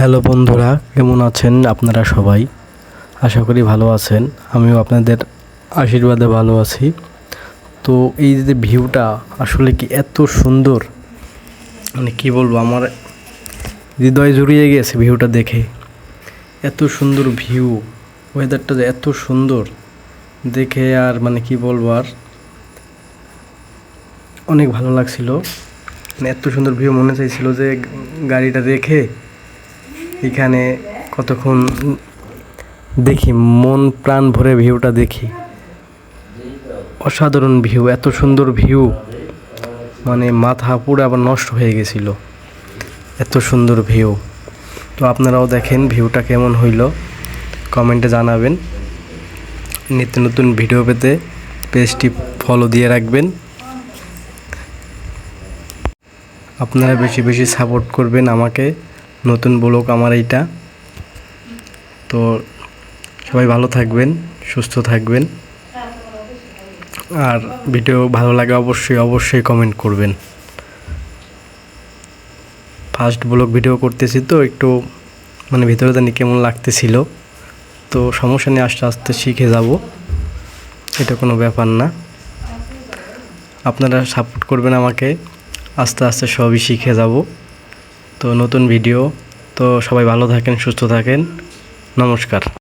Hello বন্ধুরা, কেমন আছেন আপনারা সবাই? আশা করি ভালো আছেন, আমিও আপনাদের আশীর্বাদে ভালো আছি। তো এই যে ভিউটা আসলে কি এত সুন্দর মানে কি বলব আমার হৃদয় জুড়িয়ে গেছে ভিউটা দেখে। এত সুন্দর ভিউ ওয়েদারটা যে এত সুন্দর, দেখে আর মানে কি বলব আর অনেক ভালো লাগছিল। মানে এত সুন্দর ভিউ মনে চাইছিল যে গাড়িটা রেখে এখানে কতক্ষণ দেখি, মন প্রাণ ভরে ভিউটা দেখি। অসাধারণ ভিউ, এত সুন্দর ভিউ। মানে মাথা পুরো আবার নষ্ট হয়ে গেছিল। এত সুন্দর ভিউ। তো আপনারাও দেখেন ভিউটা কেমন হইল। কমেন্টে জানাবেন। নিত্য নতুন ভিডিও পেতে পেজটি ফলো দিয়ে রাখবেন। আপনারা বেশি বেশি সাপোর্ট করবেন আমাকে। নতুন ব্লগ আমার এইটা। তো সবাই ভালো থাকবেন, সুস্থ থাকবেন। আর ভিডিও ভালো লাগে অবশ্যই অবশ্যই কমেন্ট করবেন। ফার্স্ট ব্লগ ভিডিও করতেছি তো, একটু মানে ভিতরে জানি কেমন লাগতেছিল। তো সমস্যা নিয়ে আস্তে আস্তে শিখে যাব। এটা কোনো ব্যাপার না। আপনারা সাপোর্ট করবেন আমাকে। আস্তে আস্তে সবই শিখে যাব। তো নতুন ভিডিও। তো সবাই ভালো থাকেন সুস্থ থাকেন। নমস্কার।